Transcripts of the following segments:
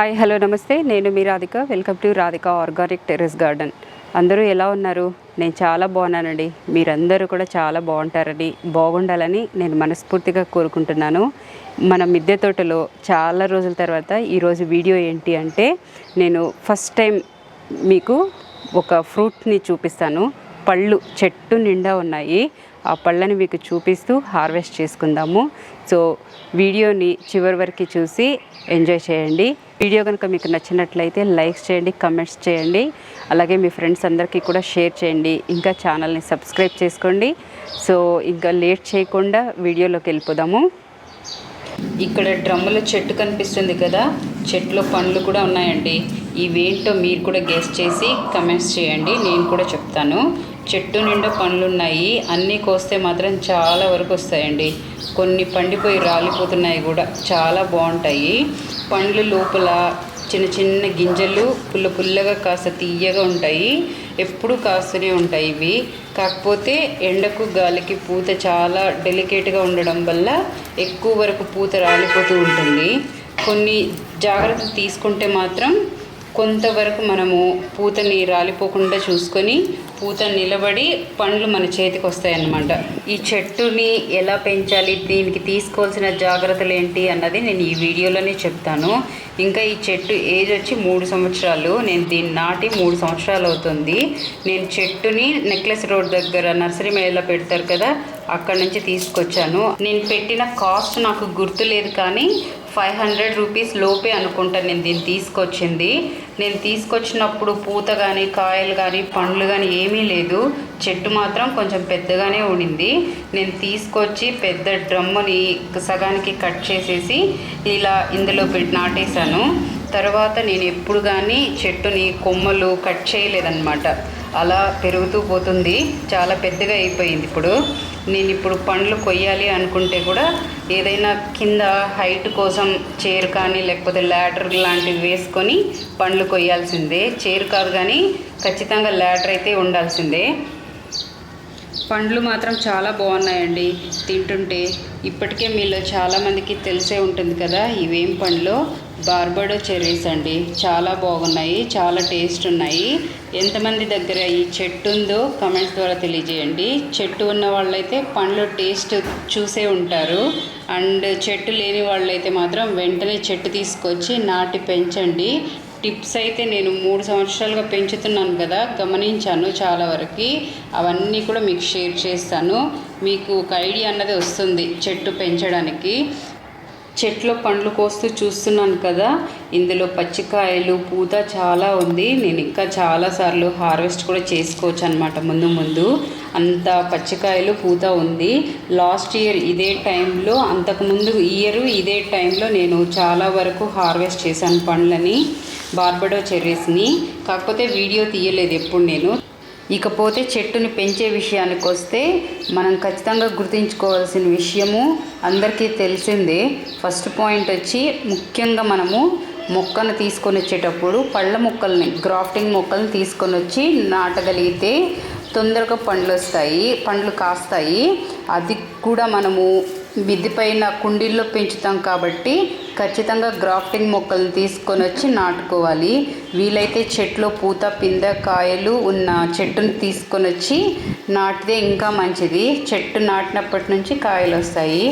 Hi hello నమస్తే. నేను మీ Radhika. Welcome to Radhika organic terrace garden అందరూ ఎలా ఉన్నారు? నేను చాలా బాగున్నానండి. మీరందరూ కూడా చాలా బాగుంటారని బాగుండాలని నేను మనస్ఫూర్తిగా కోరుకుంటున్నాను. మన మిద్దె తోటలో చాలా రోజుల తర్వాత ఈరోజు వీడియో ఏంటి అంటే నేను ఫస్ట్ టైం మీకు ఒక ఫ్రూట్ని చూపిస్తాను. పళ్ళు చెట్టు నిండా ఉన్నాయి. ఆ పళ్ళని మీకు చూపిస్తూ హార్వెస్ట్ చేసుకుందాము. సో వీడియోని చివరి వరకు చూసి ఎంజాయ్ చేయండి. వీడియో కనుక మీకు నచ్చినట్లయితే లైక్స్ చేయండి కమెంట్స్ చేయండి. అలాగే మీ ఫ్రెండ్స్ అందరికీ కూడా షేర్ చేయండి. ఇంకా ఛానల్ని సబ్స్క్రైబ్ చేసుకోండి. సో ఇంకా లేట్ చేయకుండా వీడియోలోకి వెళ్ళిపోదాము. ఇక్కడ డ్రమ్ముల చెట్టు కనిపిస్తుంది కదా. చెట్లో పండ్లు కూడా ఉన్నాయండి. ఇవేంటో మీరు కూడా గెస్ట్ చేసి కమెంట్స్ చేయండి. నేను కూడా చెప్తాను. చెట్టు నిండా పండ్లు ఉన్నాయి అన్నీ కోస్తే మాత్రం చాలా వరకు వస్తాయండి. కొన్ని పండిపోయి రాలిపోతున్నాయి కూడా. చాలా బాగుంటాయి. పండ్లు లోపల చిన్న చిన్న గింజలు పుల్ల పుల్లగా కాస్త తీయగా ఉంటాయి. ఎప్పుడు కాస్తూనే ఉంటాయి ఇవి. కాకపోతే ఎండకు గాలికి పూత చాలా డెలికేట్గా ఉండడం వల్ల ఎక్కువ వరకు పూత రాలిపోతూ ఉంటుంది. కొన్ని జాగ్రత్తలు తీసుకుంటే మాత్రం కొంతవరకు మనము పూతని రాలిపోకుండా చూసుకొని పూత నిలబడి పండ్లు మన చేతికి వస్తాయన్నమాట. ఈ చెట్టుని ఎలా పెంచాలి దీనికి తీసుకోవాల్సిన జాగ్రత్తలు ఏంటి అన్నది నేను ఈ వీడియోలోనే చెప్తాను. ఇంకా ఈ చెట్టు ఏజ్ వచ్చి మూడు సంవత్సరాలు. నేను దీన్ని నాటి మూడు సంవత్సరాలు అవుతుంది. నేను చెట్టుని నెక్లెస్ రోడ్ దగ్గర నర్సరీ మేళలో పెడతారు కదా అక్కడ నుంచి తీసుకొచ్చాను. నేను పెట్టిన కాస్ట్ నాకు గుర్తులేదు కానీ ఫైవ్ హండ్రెడ్ రూపీస్ లోపే అనుకుంటా నేను దీన్ని తీసుకొచ్చింది. నేను తీసుకొచ్చినప్పుడు పూత కానీ కాయలు కానీ పండ్లు కానీ ఏమీ లేదు. చెట్టు మాత్రం కొంచెం పెద్దగానే ఉండింది నేను తీసుకొచ్చి పెద్ద డ్రమ్ముని సగానికి కట్ చేసేసి ఇలా ఇందులో పెట్టి నాటేశాను. తర్వాత నేను ఎప్పుడు కానీ చెట్టుని కొమ్మలు కట్ చేయలేదన్నమాట. అలా పెరుగుతూ పోతుంది. చాలా పెద్దగా అయిపోయింది ఇప్పుడు. నేను ఇప్పుడు పండ్లు కొయ్యాలి అనుకుంటే కూడా ఏదైనా కింద హైట్ కోసం చైర్ కానీ లేకపోతే ల్యాడర్ లాంటివి వేసుకొని పండ్లు కొయ్యాల్సిందే. చైర్ కాదు కానీ ఖచ్చితంగా ల్యాడర్ అయితే ఉండాల్సిందే. పండ్లు మాత్రం చాలా బాగున్నాయండి. తింటుంటే ఇప్పటికే మీలో చాలామందికి తెలిసే ఉంటుంది కదా ఇవేం పండ్లు? బార్బడో చెర్రీస్ అండి. చాలా బాగున్నాయి చాలా టేస్ట్ ఉన్నాయి. ఎంతమంది దగ్గర ఈ చెట్టు ఉందో కమెంట్స్ ద్వారా తెలియజేయండి. చెట్టు ఉన్న వాళ్ళైతే పండ్లు టేస్ట్ చూసే ఉంటారు. అండ్ చెట్టు లేని వాళ్ళైతే మాత్రం వెంటనే చెట్టు తీసుకొచ్చి నాటి పెంచండి. టిప్స్ అయితే నేను మూడు సంవత్సరాలుగా పెంచుతున్నాను కదా గమనించాను చాలా వరకు. అవన్నీ కూడా మీకు షేర్ చేస్తాను. మీకు ఒక ఐడియా అన్నది వస్తుంది చెట్టు పెంచడానికి. చెట్లో పండ్లు కోస్తూ చూస్తున్నాను కదా ఇందులో పచ్చికాయలు పూత చాలా ఉంది. నేను ఇంకా చాలాసార్లు హార్వెస్ట్ కూడా చేసుకోవచ్చు అనమాట ముందు ముందు. అంత పచ్చికాయలు పూత ఉంది. లాస్ట్ ఇయర్ ఇదే టైంలో అంతకుముందు ఇయర్ ఇదే టైంలో నేను చాలా వరకు హార్వెస్ట్ చేశాను పండ్లని. బార్బడో చెర్రీస్ని కాకపోతే వీడియో తీయలేదు ఎప్పుడు నేను. ఇకపోతే చెట్టుని పెంచే విషయానికి వస్తే మనం ఖచ్చితంగా గుర్తుంచుకోవాల్సిన విషయము అందరికీ తెలిసిందే. ఫస్ట్ పాయింట్ వచ్చి ముఖ్యంగా మనము మొక్కను తీసుకొని వచ్చేటప్పుడు పళ్ళ మొక్కల్ని గ్రాఫ్టింగ్ మొక్కల్ని తీసుకొని వచ్చి నాటగలిగితే తొందరగా పండ్లు వస్తాయి పండ్లు కాస్తాయి. అది కూడా మనము మిద్ది పైన కుండీల్లో పెంచుతాం కాబట్టి ఖచ్చితంగా గ్రాఫ్టింగ్ మొక్కలను తీసుకొని వచ్చి నాటుకోవాలి. వీలైతే చెట్లో పూత పింద కాయలు ఉన్న చెట్టును తీసుకొని వచ్చి నాటితే ఇంకా మంచిది. చెట్టు నాటినప్పటి నుంచి కాయలు వస్తాయి.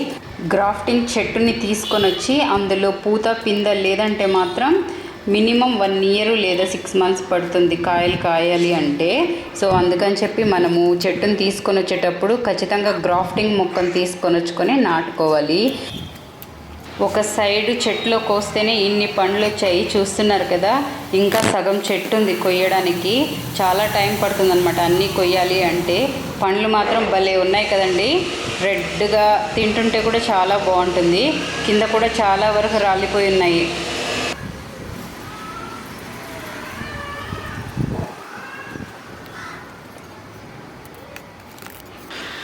గ్రాఫ్టింగ్ చెట్టుని తీసుకొని వచ్చి అందులో పూత పింద లేదంటే మాత్రం మినిమం వన్ ఇయర్ లేదా సిక్స్ మంత్స్ పడుతుంది కాయలు కాయాలి అంటే. సో అందుకని చెప్పి మనము చెట్టును తీసుకొని వచ్చేటప్పుడు ఖచ్చితంగా గ్రాఫ్టింగ్ మొక్కను తీసుకొని వచ్చుకొని నాటుకోవాలి. ఒక సైడ్ చెట్లో కోస్తేనే ఇన్ని పండ్లు వచ్చాయి. చూస్తున్నారు కదా ఇంకా సగం చెట్టు ఉంది కొయ్యడానికి. చాలా టైం పడుతుంది అనమాట అన్నీ కొయ్యాలి అంటే. పండ్లు మాత్రం భలే ఉన్నాయి కదండి. రెడ్గా తింటుంటే కూడా చాలా బాగుంటుంది. కింద కూడా చాలా వరకు రాలిపోయి ఉన్నాయి.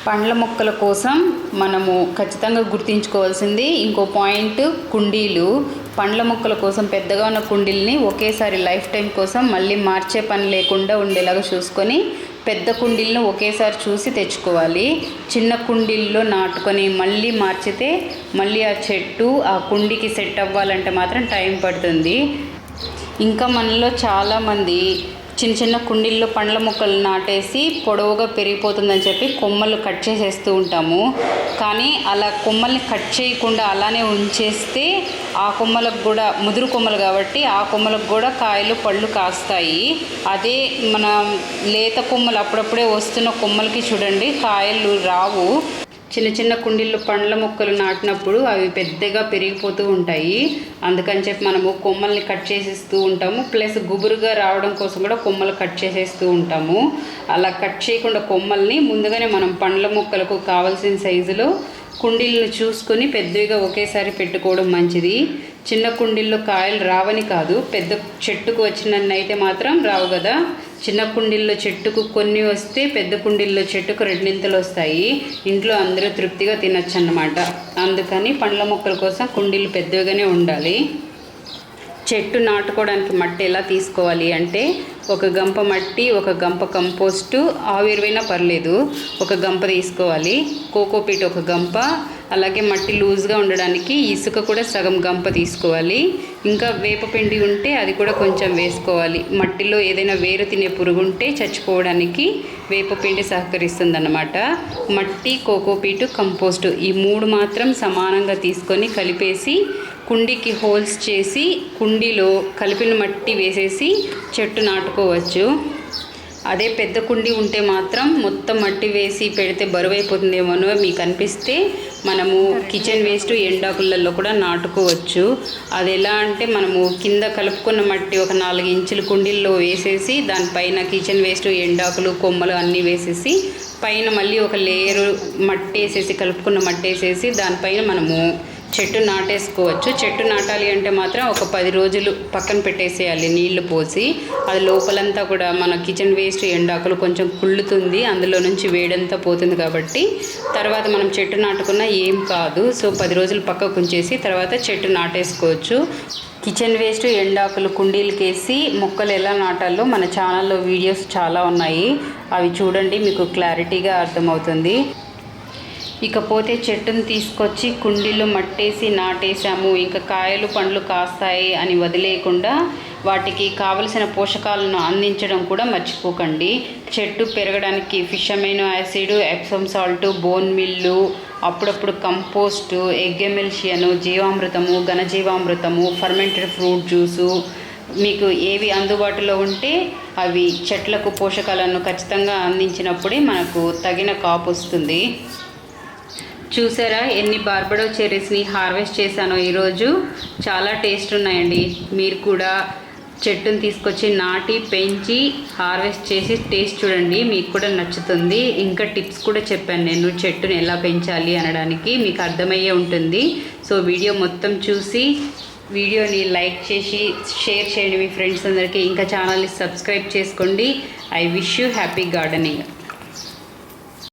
పండ్ల మొక్కల కోసం మనము ఖచ్చితంగా గుర్తుంచుకోవాల్సింది ఇంకో పాయింట్ కుండీలు. పండ్ల మొక్కల కోసం పెద్దగా ఉన్న కుండీలని ఒకేసారి లైఫ్ టైం కోసం మళ్ళీ మార్చే పని లేకుండా ఉండేలాగా చూసుకొని పెద్ద కుండీలను ఒకేసారి చూసి తెచ్చుకోవాలి. చిన్న కుండీల్లో నాటుకొని మళ్ళీ మార్చితే మళ్ళీ ఆ చెట్టు ఆ కుండీకి సెట్ అవ్వాలంటే మాత్రం టైం పడుతుంది. ఇంకా మనలో చాలామంది చిన్న చిన్న కుండీల్లో పండ్ల మొక్కలు నాటేసి పొడవుగా పెరిగిపోతుందని చెప్పి కొమ్మలు కట్ చేసేస్తూ ఉంటాము. కానీ అలా కొమ్మల్ని కట్ చేయకుండా అలానే ఉంచేస్తే ఆ కొమ్మలకు కూడా ముదురు కొమ్మలు కాబట్టి ఆ కొమ్మలకు కూడా కాయలు పళ్ళు కాస్తాయి. అదే మన లేత కొమ్మలు అప్పుడప్పుడే వస్తున్న కొమ్మలకి చూడండి కాయలు రావు. చిన్న చిన్న కుండీల్లో పండ్ల మొక్కలు నాటినప్పుడు అవి పెద్దగా పెరిగిపోతూ ఉంటాయి. అందుకని చెప్పి మనము కొమ్మల్ని కట్ చేసేస్తూ ఉంటాము. ప్లస్ గుబురుగా రావడం కోసం కూడా కొమ్మలు కట్ చేసేస్తూ ఉంటాము. అలా కట్ చేయకుండా కొమ్మల్ని ముందుగానే మనం పండ్ల మొక్కలకు కావాల్సిన సైజులో కుండీలను చూసుకొని పెద్దవిగా ఒకేసారి పెట్టుకోవడం మంచిది. చిన్న కుండీల్లో కాయలు రావని కాదు పెద్ద చెట్టుకు వచ్చినన్నైతే మాత్రం రావు కదా. చిన్న కుండీల్లో చెట్టుకు కొన్ని వస్తే పెద్ద కుండీల్లో చెట్టుకు రెండింతలు వస్తాయి. ఇంట్లో అందరూ తృప్తిగా తినచ్చు అన్నమాట అందుకని పండ్ల మొక్కల కోసం కుండీలు పెద్దవిగానే ఉండాలి. చెట్టు నాటుకోవడానికి మట్టి ఎలా తీసుకోవాలి అంటే ఒక గంప మట్టి ఒక గంప కంపోస్టు ఆవిరివైనా పర్లేదు. ఒక గంప తీసుకోవాలి. కోకోపీట్ ఒక గంప అలాగే మట్టి లూజ్గా ఉండడానికి ఇసుక కూడా సగం గంప తీసుకోవాలి. ఇంకా వేపపిండి ఉంటే అది కూడా కొంచెం వేసుకోవాలి. మట్టిలో ఏదైనా వేరు తినే పురుగు ఉంటే చచ్చిపోవడానికి వేపపిండి సహకరిస్తుంది అన్నమాట మట్టి కోకోపీటు కంపోస్టు ఈ మూడు మాత్రం సమానంగా తీసుకొని కలిపేసి కుండీకి హోల్స్ చేసి కుండీలో కలిపిన మట్టి వేసేసి చెట్టు నాటుకోవచ్చు. అదే పెద్ద కుండీ ఉంటే మాత్రం మొత్తం మట్టి వేసి పెడితే బరువైపోతుందేమోనో మీకు అనిపిస్తే మనము కిచెన్ వేస్ట్ ఎండాకులలో కూడా నాటుకోవచ్చు. అది ఎలా అంటే మనము కింద కలుపుకున్న మట్టి ఒక నాలుగు ఇంచుల కుండీల్లో వేసేసి దానిపైన కిచెన్ వేస్ట్ ఎండాకులు కొమ్మలు అన్నీ వేసేసి పైన మళ్ళీ ఒక లేయరు మట్టి వేసేసి కలుపుకున్న మట్టి వేసేసి దానిపైన మనము చెట్టు నాటేసుకోవచ్చు. చెట్టు నాటాలి అంటే మాత్రం ఒక పది రోజులు పక్కన పెట్టేసేయాలి నీళ్ళు పోసి. అది లోపలంతా కూడా మన కిచెన్ వేస్ట్ ఎండాకులు కొంచెం కుళ్ళుతుంది. అందులో నుంచి వేడంతా పోతుంది కాబట్టి తర్వాత మనం చెట్టు నాటుకున్నా ఏం కాదు. సో పది రోజులు పక్కకు ఉంచేసి తర్వాత చెట్టు నాటేసుకోవచ్చు. కిచెన్ వేస్ట్ ఎండాకులు కుండీలకేసి మొక్కలు ఎలా నాటాలో మన ఛానల్లో వీడియోస్ చాలా ఉన్నాయి. అవి చూడండి మీకు క్లారిటీగా అర్థమవుతుంది. ఇకపోతే చెట్టును తీసుకొచ్చి కుండీలో మట్టేసి నాటేసాము ఇంకా కాయలు పండ్లు కాస్తాయి అని వదిలేయకుండా వాటికి కావలసిన పోషకాలను అందించడం కూడా మర్చిపోకండి. చెట్టు పెరగడానికి fish amino acid Epsom salt bone meal అప్పుడప్పుడు కంపోస్టు ఎగ్గెమెల్షియను జీవామృతము ఘనజీవామృతము ఫర్మెంటెడ్ ఫ్రూట్ జ్యూసు మీకు ఏవి అందుబాటులో ఉంటే అవి చెట్లకు పోషకాలను ఖచ్చితంగా అందించినప్పుడే మనకు తగిన కాపు వస్తుంది. చూసారా? ఎన్ని బార్బడో చెర్రీస్ని హార్వెస్ట్ చేశానో ఈరోజు. చాలా టేస్ట్ ఉన్నాయండి. మీరు కూడా చెట్టుని తీసుకొచ్చి నాటి పెంచి హార్వెస్ట్ చేసి టేస్ట్ చూడండి. మీకు కూడా నచ్చుతుంది. ఇంకా టిప్స్ కూడా చెప్పాను నేను. చెట్టుని ఎలా పెంచాలి అనడానికి మీకు అర్థమయ్యే ఉంటుంది. సో వీడియో మొత్తం చూసి వీడియోని లైక్ చేసి షేర్ చేయండి మీ ఫ్రెండ్స్ అందరికీ. ఇంకా ఛానల్ని సబ్స్క్రైబ్ చేసుకోండి. I wish you happy gardening